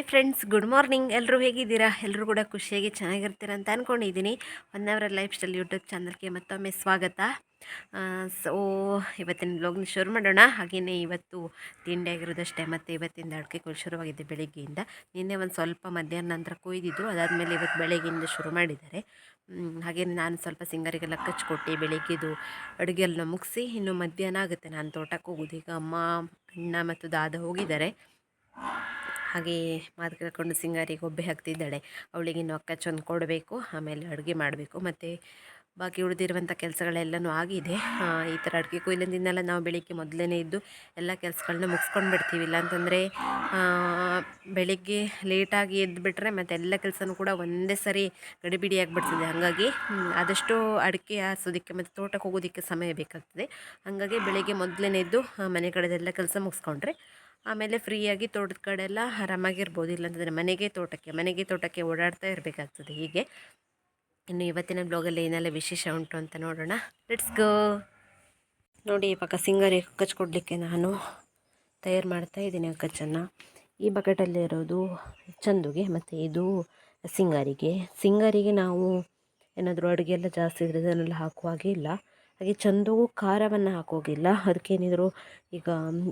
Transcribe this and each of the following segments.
Hi friends, good morning. ಎಲ್ಲರೂ ಹೇಗಿದ್ದೀರಾ? ಎಲ್ಲರೂ ಕೂಡ ಖುಷಿಯಾಗಿ ಚೆನ್ನಾಗಿರ್ತೀರ ಅಂತ ಅಂದ್ಕೊಂಡಿದ್ದೀನಿ one hour lifestyle YouTube ಚಾನಲ್ಗೆ ಮತ್ತೊಮ್ಮೆ ಸ್ವಾಗತ. ಸೊ, ಇವತ್ತಿನ ಬ್ಲಾಗ್ನ ಶುರು ಮಾಡೋಣ. ಹಾಗೆಯೇ ಇವತ್ತು ತಿಂಡಿ ಆಗಿರೋದಷ್ಟೇ, ಮತ್ತು ಇವತ್ತಿಂದ ಅಡುಗೆಗಳು ಶುರುವಾಗಿದೆ ಬೆಳಗ್ಗೆಯಿಂದ. ನಿನ್ನೆ ಒಂದು ಸ್ವಲ್ಪ ಮಧ್ಯಾಹ್ನ ನಂತರ ಕೊಯ್ದಿದ್ದು. ಅದಾದಮೇಲೆ ಇವತ್ತು ಬೆಳಗ್ಗೆಯಿಂದ ಶುರು ಮಾಡಿದ್ದಾರೆ. ಹಾಗೆಯೇ ನಾನು ಸ್ವಲ್ಪ ಸಿಂಗರಿಗೆಲ್ಲ ಕಚ್ಕೊಟ್ಟು. ಬೆಳಿಗ್ಗೆದು ಅಡುಗೆ ಎಲ್ಲ ಮುಗಿಸಿ ಇನ್ನು ಮಧ್ಯಾಹ್ನ ಆಗುತ್ತೆ. ನಾನು ತೋಟಕ್ಕೆ ಹೋಗೋದು. ಈಗ ಅಮ್ಮ, ಅಣ್ಣ ಮತ್ತು ದಾದ ಹೋಗಿದ್ದಾರೆ. ಹಾಗೆ ಮಾತು ಕೇಳ್ಕೊಂಡು ಸಿಂಗಾರಿಗೆ ಒಬ್ಬೆ ಹಾಕ್ತಿದ್ದಾಳೆ. ಅವಳಿಗೆ ಇನ್ನು ಚಂದ ಕೊಡಬೇಕು, ಆಮೇಲೆ ಅಡುಗೆ ಮಾಡಬೇಕು. ಮತ್ತು ಬಾಕಿ ಉಳಿದಿರುವಂಥ ಕೆಲಸಗಳೆಲ್ಲನೂ ಆಗಿದೆ. ಈ ಥರ ಅಡುಗೆ ಕೊಯ್ಲಿಂದೆಲ್ಲ ನಾವು ಬೆಳಿಗ್ಗೆ ಮೊದಲೇ ಇದ್ದು ಎಲ್ಲ ಕೆಲಸಗಳನ್ನ ಮುಗಿಸ್ಕೊಂಡು ಬಿಡ್ತೀವಿ ಇಲ್ಲಾಂತಂದರೆ ಬೆಳಿಗ್ಗೆ ಲೇಟಾಗಿ ಎದ್ದುಬಿಟ್ರೆ ಮತ್ತು ಎಲ್ಲ ಕೆಲಸನೂ ಕೂಡ ಒಂದೇ ಸರಿ ಗಡಿಬಿಡಿ ಆಗಿಬಿಡ್ತದೆ. ಹಾಗಾಗಿ ಆದಷ್ಟು ಅಡಿಕೆ ಹಾಸೋದಕ್ಕೆ ಮತ್ತು ತೋಟಕ್ಕೆ ಹೋಗೋದಕ್ಕೆ ಸಮಯ ಬೇಕಾಗ್ತದೆ. ಹಾಗಾಗಿ ಬೆಳಿಗ್ಗೆ ಮೊದಲೇ ಇದ್ದು ಮನೆ ಕಡೆದೆಲ್ಲ ಕೆಲಸ ಮುಗಿಸ್ಕೊಂಡ್ರೆ ಆಮೇಲೆ ಫ್ರೀಯಾಗಿ ತೋಟದ ಕಡೆ ಎಲ್ಲ ಆರಾಮಾಗಿರ್ಬೋದು ಇಲ್ಲಾಂತಂದರೆ ಮನೆಗೆ ತೋಟಕ್ಕೆ ಮನೆಗೆ ತೋಟಕ್ಕೆ ಓಡಾಡ್ತಾ ಇರಬೇಕಾಗ್ತದೆ ಹೀಗೆ. ಇನ್ನು ಇವತ್ತಿನ ಬ್ಲಾಗಲ್ಲಿ ಏನೆಲ್ಲ ವಿಶೇಷ ಉಂಟು ಅಂತ ನೋಡೋಣ. ಲೆಟ್ಸ್ ಗೋ ನೋಡಿ ಇವಾಗ ಸಿಂಗಾರಿ ಕಚ್ಕೊಡ್ಲಿಕ್ಕೆ ನಾನು ತಯಾರು ಮಾಡ್ತಾ ಇದ್ದೀನಿ ಕಚ್ಚನ್ನು. ಈ ಬಕೆಟಲ್ಲಿ ಇರೋದು ಚಂದುಗೆ ಮತ್ತು ಇದು ಸಿಂಗಾರಿಗೆ. ಸಿಂಗಾರಿಗೆ ನಾವು ಏನಾದರೂ ಅಡುಗೆ ಎಲ್ಲ ಜಾಸ್ತಿ ಇದ್ರೆ ಅದನ್ನೆಲ್ಲ ಹಾಕುವಾಗೆ ಇಲ್ಲ. ಹಾಗೆ ಚಂದವು ಖಾರವನ್ನು ಹಾಕೋಗಿಲ್ಲ. ಅದಕ್ಕೇನಿದ್ರು ಈಗ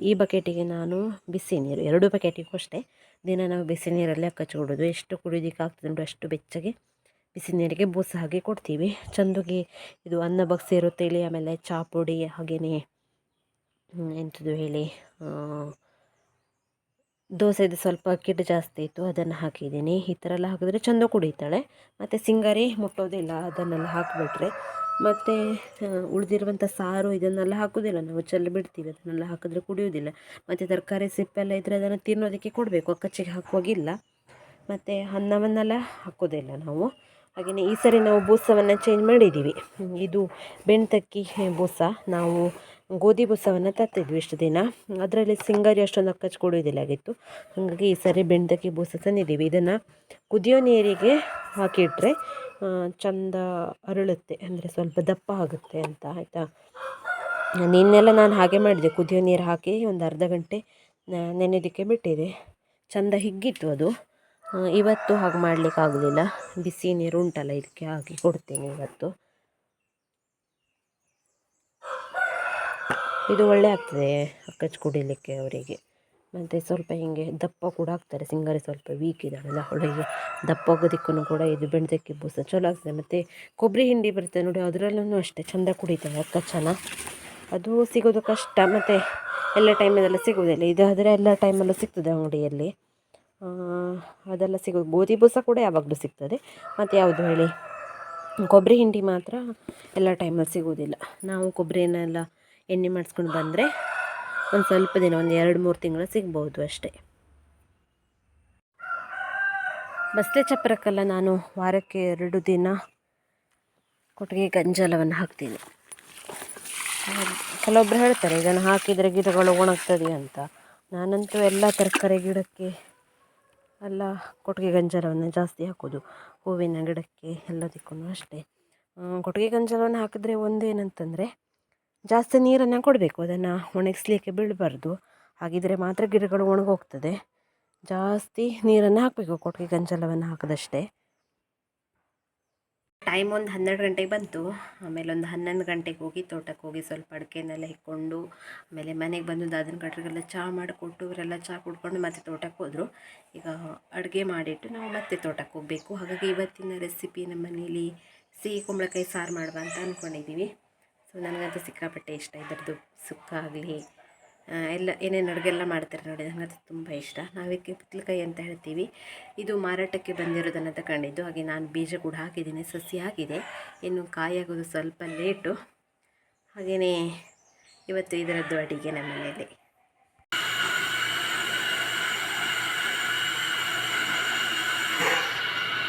ಈ ಬಕೆಟಿಗೆ ನಾನು ಬಿಸಿ ನೀರು, ಎರಡು ಬಕೆಟಿಗೂ ಅಷ್ಟೇ. ದಿನ ನಾವು ಬಿಸಿ ನೀರಲ್ಲೇ ಕಚ್ಚಿಕೊಡೋದು ಎಷ್ಟು ಕುಡಿಯೋದಕ್ಕೆ ಆಗ್ತದೆ ಅಷ್ಟು ಬೆಚ್ಚಗೆ ಬಿಸಿ ನೀರಿಗೆ ಬೂಸ ಹಾಗೆ ಕೊಡ್ತೀವಿ. ಚೆಂದಗೆ ಇದು ಅನ್ನ ಬಗ್ಸಿ ಇಲ್ಲಿ ಆಮೇಲೆ ಚಹಾ ಪುಡಿ ಹಾಗೆಯೇ ಎಂಥದ್ದು ಹೇಳಿ ದೋಸೆದು ಸ್ವಲ್ಪ ಅಕ್ಕಿಟ್ಟು ಜಾಸ್ತಿ ಇತ್ತು, ಅದನ್ನು ಹಾಕಿದ್ದೀನಿ. ಈ ಥರ ಎಲ್ಲ ಹಾಕಿದ್ರೆ ಚಂದ ಕುಡಿತಾಳೆ. ಮತ್ತು ಸಿಂಗಾರಿ ಮುಟ್ಟೋದಿಲ್ಲ, ಅದನ್ನೆಲ್ಲ ಹಾಕಿಬಿಟ್ರೆ. ಮತ್ತು ಉಳಿದಿರುವಂಥ ಸಾರು ಇದನ್ನೆಲ್ಲ ಹಾಕೋದಿಲ್ಲ ನಾವು ಚೆಲ್ಲಿ ಬಿಡ್ತೀವಿ, ಅದನ್ನೆಲ್ಲ ಹಾಕಿದ್ರೆ ಕುಡಿಯೋದಿಲ್ಲ ಮತ್ತು ತರಕಾರಿ, ಸಿಪ್ಪೆಲ್ಲ ಇದ್ದರೆ ಅದನ್ನು ತಿನ್ನೋದಕ್ಕೆ ಕೊಡಬೇಕು. ಅಕ್ಕಚ್ಚಿಗೆ ಹಾಕುವಾಗಿಲ್ಲ ಮತ್ತು ಅನ್ನವನ್ನೆಲ್ಲ ಹಾಕೋದಿಲ್ಲ ನಾವು. ಹಾಗೆಯೇ ಈ ಸರಿ ನಾವು ಬೂಸವನ್ನು ಚೇಂಜ್ ಮಾಡಿದ್ದೀವಿ. ಇದು ಬೆಣ್ತಕ್ಕಿ ಬೂಸ. ನಾವು ಗೋಧಿ ಬೂಸವನ್ನು ತರ್ತಿದ್ವಿ ಇಷ್ಟು ದಿನ. ಅದರಲ್ಲಿ ಸಿಂಗಾರಿ ಅಷ್ಟೊಂದು ಅಕ್ಕಚ್ಚು ಕೊಡೋದಿಲ್ಲ ಆಗಿತ್ತು. ಹಾಗಾಗಿ ಈ ಸರಿ ಬೆಣ್ತಕ್ಕಿ ಬೂಸ ತಂದಿದ್ದೀವಿ. ಇದನ್ನು ಕುದಿಯೋ ನೀರಿಗೆ ಹಾಕಿಟ್ರೆ ಚಂದ ಅರಳುತ್ತೆ, ಅಂದರೆ ಸ್ವಲ್ಪ ದಪ್ಪ ಆಗುತ್ತೆ ಅಂತ, ಆಯಿತಾ? ನಿನ್ನೆಲ್ಲ ನಾನು ಹಾಗೆ ಮಾಡಿದೆ, ಕುದಿಯೋ ನೀರು ಹಾಕಿ ಒಂದು ಅರ್ಧ ಗಂಟೆ ನೆನೆದಕ್ಕೆ ಬಿಟ್ಟಿದೆ. ಚಂದ ಹಿಗ್ಗಿತ್ತು ಅದು. ಇವತ್ತು ಹಾಗೆ ಮಾಡಲಿಕ್ಕೆ ಆಗಲಿಲ್ಲ. ಬಿಸಿ ನೀರು ಉಂಟಲ್ಲ ಇದಕ್ಕೆ ಹಾಕಿ ಕೊಡ್ತೀನಿ ಇವತ್ತು. ಇದು ಒಳ್ಳೆ ಆಗ್ತದೆ, ಅಕ್ಕಚ್ಚು ಕುಡಿಲಿಕ್ಕೆ ಅವರಿಗೆ. ಮತ್ತು ಸ್ವಲ್ಪ ಹೀಗೆ ದಪ್ಪ ಕೂಡ ಆಗ್ತಾರೆ, ಸಿಂಗಾರಿ ಸ್ವಲ್ಪ ವೀಕ್ ಇದ್ದಾಳಲ್ಲ ಅವಳಿಗೆ ದಪ್ಪ ಆಗೋದಕ್ಕೂ ಕೂಡ ಇದು ಬೆಣ್ದಕ್ಕಿ ಬೂಸ ಚಲೋ ಆಗ್ತದೆ. ಮತ್ತು ಕೊಬ್ಬರಿ ಹಿಂಡಿ ಬರುತ್ತೆ ನೋಡಿ ಅದರಲ್ಲೂ ಅಷ್ಟೇ, ಚೆಂದ ಕುಡಿತಾರೆ ಅಕ್ಕ ಚೆನ್ನ ಅದು ಸಿಗೋದು ಕಷ್ಟ, ಮತ್ತು ಎಲ್ಲ ಟೈಮಲ್ಲೆಲ್ಲ ಸಿಗೋದಿಲ್ಲ. ಇದಾದರೆ ಎಲ್ಲ ಟೈಮಲ್ಲೂ ಸಿಗ್ತದೆ ಅಂಗಡಿಯಲ್ಲಿ. ಅದೆಲ್ಲ ಸಿಗೋದು. ಗೋಧಿ ಬೂಸ ಕೂಡ ಯಾವಾಗಲೂ ಸಿಗ್ತದೆ. ಮತ್ತು ಯಾವುದು ಹೇಳಿ? ಕೊಬ್ಬರಿ ಹಿಂಡಿ ಮಾತ್ರ ಎಲ್ಲ ಟೈಮಲ್ಲಿ ಸಿಗೋದಿಲ್ಲ. ನಾವು ಕೊಬ್ಬರಿನೆಲ್ಲ ಎಣ್ಣೆ ಮಾಡಿಸ್ಕೊಂಡು ಬಂದರೆ ಒಂದು ಸ್ವಲ್ಪ ದಿನ, ಒಂದು ಎರಡು, ಮೂರು ತಿಂಗಳು ಸಿಗ್ಬೋದು ಅಷ್ಟೇ. ಬಸ್ಲೆ ಚಪ್ಪರಕ್ಕೆಲ್ಲ ನಾನು ವಾರಕ್ಕೆ ಎರಡು ದಿನ ಕೊಟ್ಟಿಗೆ ಗಂಜಲವನ್ನು ಹಾಕ್ತೀನಿ. ಕೆಲವೊಬ್ಬರು ಹೇಳ್ತಾರೆ ಇದನ್ನು ಹಾಕಿದರೆ ಗಿಡಗಳು ಒಣಗ್ತದೆ ಅಂತ. ನಾನಂತೂ ಎಲ್ಲ ತರಕಾರಿ ಗಿಡಕ್ಕೆ ಎಲ್ಲ ಕೊಟ್ಟಿಗೆ ಗಂಜಲವನ್ನು ಜಾಸ್ತಿ ಹಾಕೋದು. ಹೂವಿನ ಗಿಡಕ್ಕೆ ಎಲ್ಲದಕ್ಕೂ ಅಷ್ಟೇ. ಕೊಟ್ಟಿಗೆ ಗಂಜಲವನ್ನು ಹಾಕಿದ್ರೆ ಒಂದೇನಂತಂದರೆ ಜಾಸ್ತಿ ನೀರನ್ನು ಕೊಡಬೇಕು, ಅದನ್ನು ಒಣಗಿಸ್ಲಿಕ್ಕೆ ಬೀಳಬಾರ್ದು. ಹಾಗಿದ್ರೆ ಮಾತ್ರ ಗಿಡಗಳು ಒಣಗೋಗ್ತದೆ. ಜಾಸ್ತಿ ನೀರನ್ನು ಹಾಕಬೇಕು, ಕೊಟ್ಟಿಗೆ ಗಂಜಲವನ್ನು ಹಾಕಿದಷ್ಟೇ. ಟೈಮ್ ಒಂದು ಹನ್ನೆರಡು ಗಂಟೆಗೆ ಬಂತು. ಆಮೇಲೆ ಒಂದು ಹನ್ನೊಂದು ಗಂಟೆಗೆ ಹೋಗಿ ತೋಟಕ್ಕೆ ಹೋಗಿ ಸ್ವಲ್ಪ ಅಡಿಕೆನೆಲ್ಲ ಇಕ್ಕೊಂಡು ಆಮೇಲೆ ಮನೆಗೆ ಬಂದು ದಾದನ ಕಟ್ರಿಗೆಲ್ಲ ಚಹಾ ಮಾಡಿಕೊಟ್ಟು, ಇವರೆಲ್ಲ ಚಹಾ ಕುಡ್ಕೊಂಡು ಮತ್ತೆ ತೋಟಕ್ಕೆ ಹೋದರು. ಈಗ ಅಡುಗೆ ಮಾಡಿಟ್ಟು ನಾವು ಮತ್ತೆ ತೋಟಕ್ಕೆ ಹೋಗಬೇಕು. ಹಾಗಾಗಿ ಇವತ್ತಿನ ರೆಸಿಪಿ ನಮ್ಮ ಮನೇಲಿ ಸಿಹಿ ಕುಂಬಳಕಾಯಿ ಸಾರು ಮಾಡುವ ಅಂತ ಅಂದ್ಕೊಂಡಿದ್ದೀವಿ ನನಗಂತೂ ಸಿಕ್ಕಾಪಟ್ಟೆ ಇಷ್ಟ. ಇದರದ್ದು ಸುಕ್ಕ ಆಗಲಿ ಎಲ್ಲ ಏನೇನು ಅಡುಗೆಲ್ಲ ಮಾಡ್ತಾರೆ ನೋಡಿ, ನನಗಂತೂ ತುಂಬ ಇಷ್ಟ. ನಾವಕ್ಕೆ ಪುತ್ಲಕಾಯಿ ಅಂತ ಹೇಳ್ತೀವಿ. ಇದು ಮಾರಾಟಕ್ಕೆ ಬಂದಿರೋದನ್ನು ತಗೊಂಡಿದ್ದು. ಹಾಗೆ ನಾನು ಬೀಜ ಕೂಡ ಹಾಕಿದ್ದೀನಿ. ಸಸಿ ಆಗಿದೆ. ಇನ್ನು ಕಾಯಾಗೋದು ಸ್ವಲ್ಪ ಲೇಟು. ಹಾಗೆಯೇ ಇವತ್ತು ಇದರದ್ದು ಅಡುಗೆ ನಮ್ಮ ಮನೆಯಲ್ಲಿ.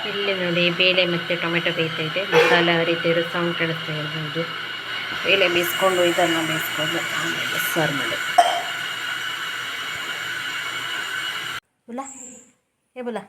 ಇಲ್ಲಿ ನೋಡಿ, ಬೇಳೆ ಮತ್ತು ಟೊಮೆಟೊ ಬೇಯ್ತಾ ಇದೆ. ಮಸಾಲ ರೀತಿಯ ಸೌಂಡ್ ಕೇಳಿಸ್ತಾ ಇರ್ಬೋದು. ಬೇಳೆ ಬೇಯಿಸ್ಕೊಂಡು ಇದನ್ನು ಬೇಯಿಸ್ಕೊಂಡು ಆಮೇಲೆ ಸರ್ವ್ ಮಾಡಿ. ಬುಲ ಏ ಬುಲ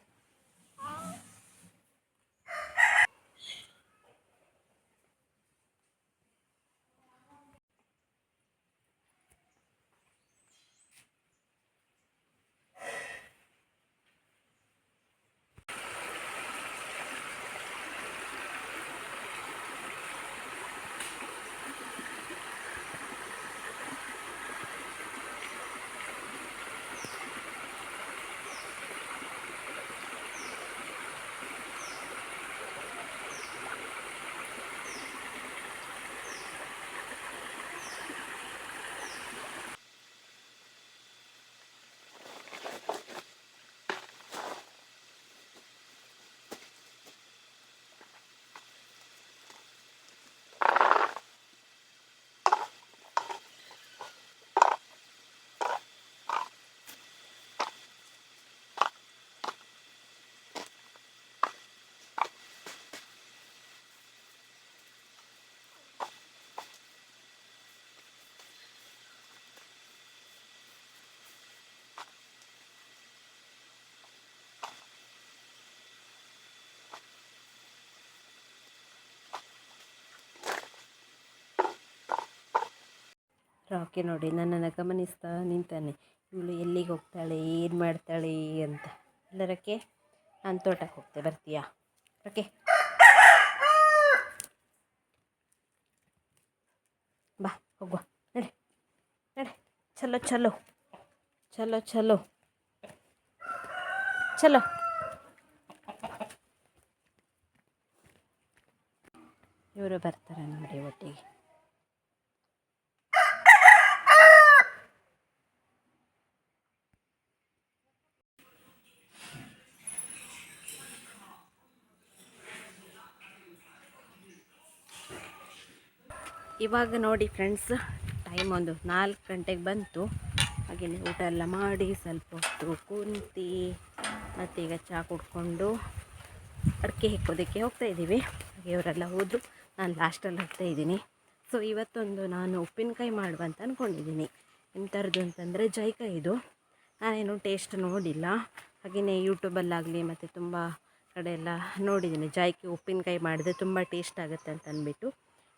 ರಾಕಿ ನೋಡಿ ನನ್ನನ್ನು ಗಮನಿಸ್ತಾ ನಿಂತಾನೆ. ಇವಳು ಎಲ್ಲಿಗೆ ಹೋಗ್ತಾಳೆ, ಏನು ಮಾಡ್ತಾಳೆ ಅಂತ. ಎಲ್ಲರಕ್ಕೆ ನಾನು ತೋಟಕ್ಕೆ ಹೋಗ್ತೆ, ಬರ್ತೀಯಾ? ಓಕೆ. ಬಾ, ಹೋಗುವ. ನಡೆ ನಡೆ. ಚಲೋ ಚಲೋ. ಚಲೋ ಚಲೋ. ಚಲೋ. ಇವರು ಬರ್ತಾರೆ ನೋಡಿ ಒಟ್ಟಿಗೆ. ಇವಾಗ ನೋಡಿ ಫ್ರೆಂಡ್ಸ್ ಟೈಮ್ ಒಂದು ನಾಲ್ಕು ಗಂಟೆಗೆ ಬಂತು. ಹಾಗೆಯೇ ಊಟ ಎಲ್ಲ ಮಾಡಿ ಸ್ವಲ್ಪ ಹೊತ್ತು ಕುಂತು, ಮತ್ತು ಈಗ ಚಹಾ ಕುಡ್ಕೊಂಡು ಅಡಿಕೆ ಹೆಕ್ಕೋದಕ್ಕೆ ಹೋಗ್ತಾ ಇದ್ದೀವಿ. ಹಾಗೆ ಇವರೆಲ್ಲ ಹೋದರು, ನಾನು ಲಾಸ್ಟಲ್ಲಿ ಹೋಗ್ತಾ ಇದ್ದೀನಿ. ಸೊ ಇವತ್ತೊಂದು ನಾನು ಉಪ್ಪಿನಕಾಯಿ ಮಾಡುವ ಅಂತ ಅಂದ್ಕೊಂಡಿದ್ದೀನಿ ಎಂಥರದ್ದು ಅಂತಂದರೆ ಜೈಕಾಯಿ ಇದು. ನಾನೇನು ಟೇಸ್ಟ್ ನೋಡಿಲ್ಲ. ಹಾಗೆಯೇ ಯೂಟ್ಯೂಬಲ್ಲಾಗಲಿ ಮತ್ತು ತುಂಬ ಕಡೆ ಎಲ್ಲ ನೋಡಿದ್ದೀನಿ. ಜಾಯ್ಕಿ ಉಪ್ಪಿನಕಾಯಿ ಮಾಡಿದ್ರೆ ತುಂಬ ಟೇಸ್ಟ್ ಆಗುತ್ತೆ ಅಂತ ಅಂದ್ಬಿಟ್ಟು.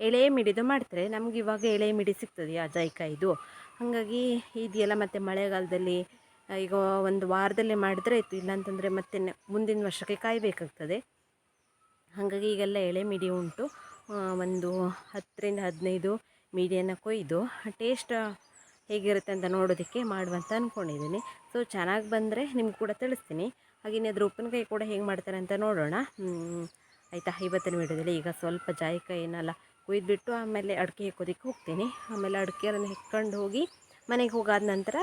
ಎಳೆ ಮಿಡಿದು ಮಾಡ್ತಾರೆ. ನಮ್ಗೆ ಇವಾಗ ಎಳೆ ಮಿಡಿ ಸಿಗ್ತದೆ ಆ ಜಾಯ್ಕಾಯಿದು ಹಾಗಾಗಿ ಇದೆಯಲ್ಲ ಮತ್ತು ಮಳೆಗಾಲದಲ್ಲಿ ಈಗ ಒಂದು ವಾರದಲ್ಲೇ ಮಾಡಿದ್ರೆ ಆಯಿತು. ಇಲ್ಲಾಂತಂದರೆ ಮತ್ತೆ ಮುಂದಿನ ವರ್ಷಕ್ಕೆ ಕಾಯಬೇಕಾಗ್ತದೆ. ಹಾಗಾಗಿ ಈಗೆಲ್ಲ ಎಳೆ ಮಿಡಿ ಉಂಟು. ಒಂದು ಹತ್ತರಿಂದ ಹದಿನೈದು ಮೀಡಿಯನ್ನು ಕೊಯ್ದು, ಟೇಸ್ಟ್ ಹೇಗಿರುತ್ತೆ ಅಂತ ನೋಡೋದಕ್ಕೆ ಮಾಡುವಂತ ಅಂದ್ಕೊಂಡಿದ್ದೀನಿ ಸೊ ಚೆನ್ನಾಗಿ ಬಂದರೆ ನಿಮ್ಗೆ ಕೂಡ ತಿಳಿಸ್ತೀನಿ. ಹಾಗೆಯೇ ಅದ್ರ ಉಪ್ಪಿನಕಾಯಿ ಕೂಡ ಹೇಗೆ ಮಾಡ್ತಾರೆ ಅಂತ ನೋಡೋಣ. ಆಯಿತಾ? ಇವತ್ತಿನ ವೀಡಿಯೋದಲ್ಲಿ ಈಗ ಸ್ವಲ್ಪ ಜಾಯಿಕಾಯಿನೆಲ್ಲ ಕುಯ್ದುಬಿಟ್ಟು ಆಮೇಲೆ ಅಡಿಕೆ ಹೆಕ್ಕೋದಕ್ಕೆ ಹೋಗ್ತೀನಿ. ಆಮೇಲೆ ಅಡಿಕೆ ಅದನ್ನು ಹೆಕ್ಕೊಂಡು ಹೋಗಿ ಮನೆಗೆ ಹೋಗಾದ ನಂತರ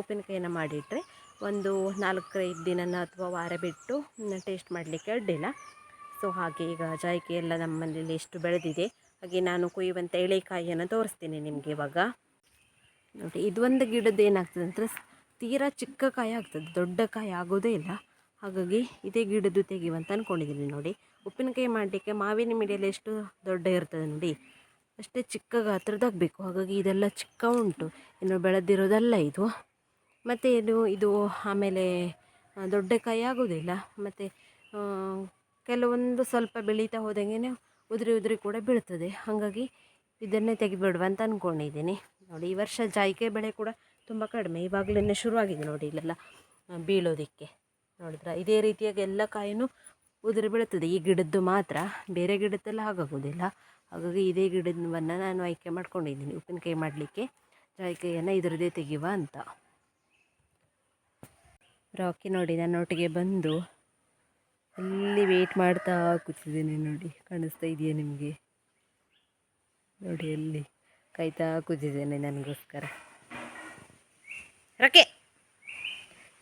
ಉಪ್ಪಿನಕಾಯಿನ ಮಾಡಿಟ್ಟರೆ ಒಂದು ನಾಲ್ಕೈದು ದಿನನ ಅಥವಾ ವಾರ ಬಿಟ್ಟು ಟೇಸ್ಟ್ ಮಾಡಲಿಕ್ಕೆ ಅಡ್ಡಿಲ್ಲ. ಸೊ, ಹಾಗೆ ಈಗ ಜಾಯಿಕೆ ಎಲ್ಲ ನಮ್ಮಲ್ಲಿ ಎಷ್ಟು ಬೆಳೆದಿದೆ, ಹಾಗೆ ನಾನು ಕುಯ್ಯುವಂಥ ಎಳೆಕಾಯಿಯನ್ನು ತೋರಿಸ್ತೀನಿ ನಿಮಗೆ ಇವಾಗ. ನೋಡಿ ಇದೊಂದು ಗಿಡದ್ದು ಏನಾಗ್ತದೆ ಅಂದರೆ ತೀರಾ ಚಿಕ್ಕ ಕಾಯಿ ಆಗ್ತದೆ, ದೊಡ್ಡ ಕಾಯಿ ಆಗೋದೇ ಇಲ್ಲ. ಹಾಗಾಗಿ ಇದೇ ಗಿಡದ್ದು ತೆಗೆಯುವಂತ ಅಂದ್ಕೊಂಡಿದ್ದೀನಿ ನೋಡಿ. ಉಪ್ಪಿನಕಾಯಿ ಮಾಡಲಿಕ್ಕೆ ಮಾವಿನ ಮಿಡಿಯಲ್ಲಿ ಎಷ್ಟು ದೊಡ್ಡ ಇರ್ತದೆ ನೋಡಿ. ಅಷ್ಟೇ ಚಿಕ್ಕ ಗಾತ್ರದಾಗಬೇಕು ಹಾಗಾಗಿ ಇದೆಲ್ಲ ಚಿಕ್ಕ ಉಂಟು. ಇನ್ನು ಬೆಳೆದಿರೋದಲ್ಲ ಇದು. ಮತ್ತು ಇದು ಇದು ಆಮೇಲೆ ದೊಡ್ಡ ಕಾಯಿ ಆಗೋದಿಲ್ಲ. ಮತ್ತು ಕೆಲವೊಂದು ಸ್ವಲ್ಪ ಬೆಳೀತಾ ಹೋದಂಗೆ ಉದುರಿ ಉದುರಿ ಕೂಡ ಬೀಳ್ತದೆ. ಹಾಗಾಗಿ ಇದನ್ನೇ ತೆಗಿಬಿಡುವ ಅಂತ ಅಂದ್ಕೊಂಡಿದ್ದೀನಿ ನೋಡಿ, ಈ ವರ್ಷ ಜಾಯಿಕಾಯಿ ಬೆಳೆ ಕೂಡ ತುಂಬ ಕಡಿಮೆ. ಇವಾಗಲೇ ಶುರುವಾಗಿದೆ ನೋಡಿ ಇಲ್ಲೆಲ್ಲ ಬೀಳೋದಕ್ಕೆ. ನೋಡಿದ್ರೆ ಇದೇ ರೀತಿಯಾಗಿ ಎಲ್ಲ ಕಾಯಿನೂ ಉದುರಿ ಬೀಳುತ್ತದೆ. ಈ ಗಿಡದ್ದು ಮಾತ್ರ ಬೇರೆ ಗಿಡದ್ದೆಲ್ಲ ಹಾಗಾಗೋದಿಲ್ಲ. ಹಾಗಾಗಿ ಇದೇ ಗಿಡವನ್ನು ನಾನು ಆಯ್ಕೆ ಮಾಡ್ಕೊಂಡಿದ್ದೀನಿ. ಉಪ್ಪಿನಕಾಯಿ ಮಾಡಲಿಕ್ಕೆ. ಜಾಯಿಕಾಯಿಯನ್ನು ಇದರದೇ ತೆಗೆಯುವ ಅಂತ. ರಾಕಿ ನೋಡಿ, ನನ್ನ ಒಟ್ಟಿಗೆ ಬಂದು ಅಲ್ಲಿ ವೆಯ್ಟ್ ಮಾಡ್ತಾ ಕೂತಿದ್ದೀನಿ ನೋಡಿ. ಕಾಣಿಸ್ತಾ ಇದೆಯಾ ನಿಮಗೆ? ನೋಡಿ ಅಲ್ಲಿ ಕಾಯ್ತಾ ಕೂತಿದ್ದೇನೆ ನನಗೋಸ್ಕರ. ರಕೆ!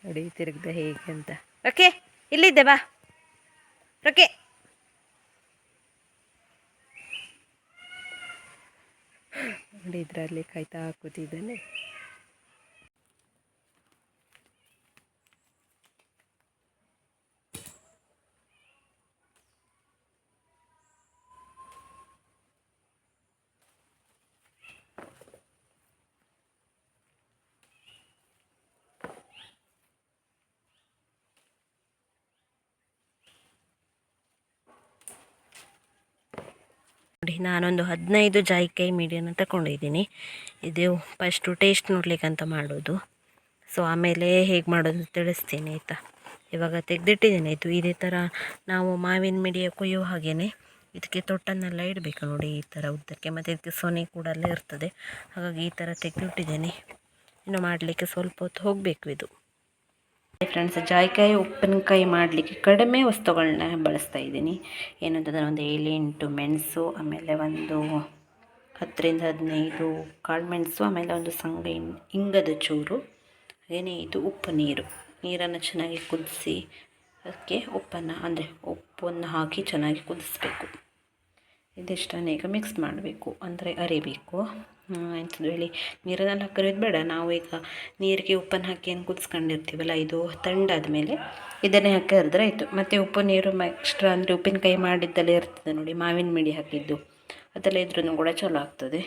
ನೋಡಿ ತಿರುಗ್ದ ಹೇಗೆ ಅಂತ. ರಕೆ ಇಲ್ಲಿದ್ದೆ ಬಾ. ಓಕೆ ನೋಡಿ ಇದರಲ್ಲಿ ಕಾಯ್ತಾ ಕೂತಿದ್ದಾನೆ. ನೋಡಿ, ನಾನೊಂದು ಹದಿನೈದು ಜಾಯಿಕಾಯಿ ಮೀಡಿಯನ್ನ ತಗೊಂಡಿದ್ದೀನಿ. ಇದು ಫಸ್ಟು ಟೇಸ್ಟ್ ನೋಡ್ಲಿಕ್ಕೆ ಅಂತ ಮಾಡೋದು. ಸೊ ಆಮೇಲೆ ಹೇಗೆ ಮಾಡೋದು ತಿಳಿಸ್ತೀನಿ, ಆಯಿತಾ? ಇವಾಗ ತೆಗೆದಿಟ್ಟಿದ್ದೀನಿ. ಆಯಿತು ಇದೇ ಥರ ನಾವು ಮಾವಿನ ಮಿಡಿಯ ಕೊಯ್ಯೋ ಹಾಗೆಯೇ ಇದಕ್ಕೆ ತೊಟ್ಟನ್ನೆಲ್ಲ ಇಡಬೇಕು ನೋಡಿ, ಈ ಥರ ಉದ್ದಕ್ಕೆ. ಮತ್ತು ಇದಕ್ಕೆ ಸೊನೆ ಕೂಡ ಅಲ್ಲೇ ಇರ್ತದೆ. ಹಾಗಾಗಿ ಈ ಥರ ತೆಗೆದಿಟ್ಟಿದ್ದೀನಿ. ಇನ್ನು ಮಾಡಲಿಕ್ಕೆ ಸ್ವಲ್ಪ ಹೊತ್ತು ಹೋಗಬೇಕು ಇದು. ಫ್ರೆಂಡ್ಸ್ ಜಾಯಿಕಾಯಿ ಉಪ್ಪಿನಕಾಯಿ ಮಾಡಲಿಕ್ಕೆ ಕಡಿಮೆ ವಸ್ತುಗಳನ್ನ ಬಳಸ್ತಾ ಇದ್ದೀನಿ. ಏನಂತಂದರೆ ಒಂದು ಏಳು ಎಂಟು ಮೆಣಸು, ಆಮೇಲೆ ಒಂದು ಹತ್ತರಿಂದ ಹದಿನೈದು ಕಾಳು ಮೆಣಸು, ಆಮೇಲೆ ಒಂದು ಸಂಗ ಇಂಗದ ಚೂರು ಹಾಗೆಯೇ ಇದು ಉಪ್ಪು ನೀರು. ನೀರನ್ನು ಚೆನ್ನಾಗಿ ಕುದಿಸಿ, ಅದಕ್ಕೆ ಉಪ್ಪನ್ನು, ಅಂದರೆ ಉಪ್ಪನ್ನು ಹಾಕಿ ಚೆನ್ನಾಗಿ ಕುದಿಸ್ಬೇಕು. ಇದಿಷ್ಟನ್ನು ಈಗ ಮಿಕ್ಸ್ ಮಾಡಬೇಕು. ಅಂದರೆ ಅರಿಬೇಕು. ಎಂಥದ್ದು ಹೇಳಿ. ನೀರನ್ನೆಲ್ಲ ಕರಿಯೋದು ಬೇಡ. ನಾವು ಈಗ ನೀರಿಗೆ ಉಪ್ಪನ್ನು ಹಾಕಿ ಏನು ಕುದಿಸ್ಕೊಂಡಿರ್ತೀವಲ್ಲ, ಇದು ತಂಡಾದ ಮೇಲೆ ಇದನ್ನೇ ಹಾಕಿ ಹರಿದ್ರೆ ಆಯಿತು. ಮತ್ತು ಉಪ್ಪು, ನೀರು ಎಕ್ಸ್ಟ್ರಾ ಅಂದರೆ ಉಪ್ಪಿನಕಾಯಿ ಮಾಡಿದ್ದಲ್ಲೇ ಇರ್ತದೆ ನೋಡಿ, ಮಾವಿನ ಮಿಡಿ ಹಾಕಿದ್ದು. ಅದೆಲ್ಲ ಇದ್ರೂ ಕೂಡ ಚಲೋ ಆಗ್ತದೆ.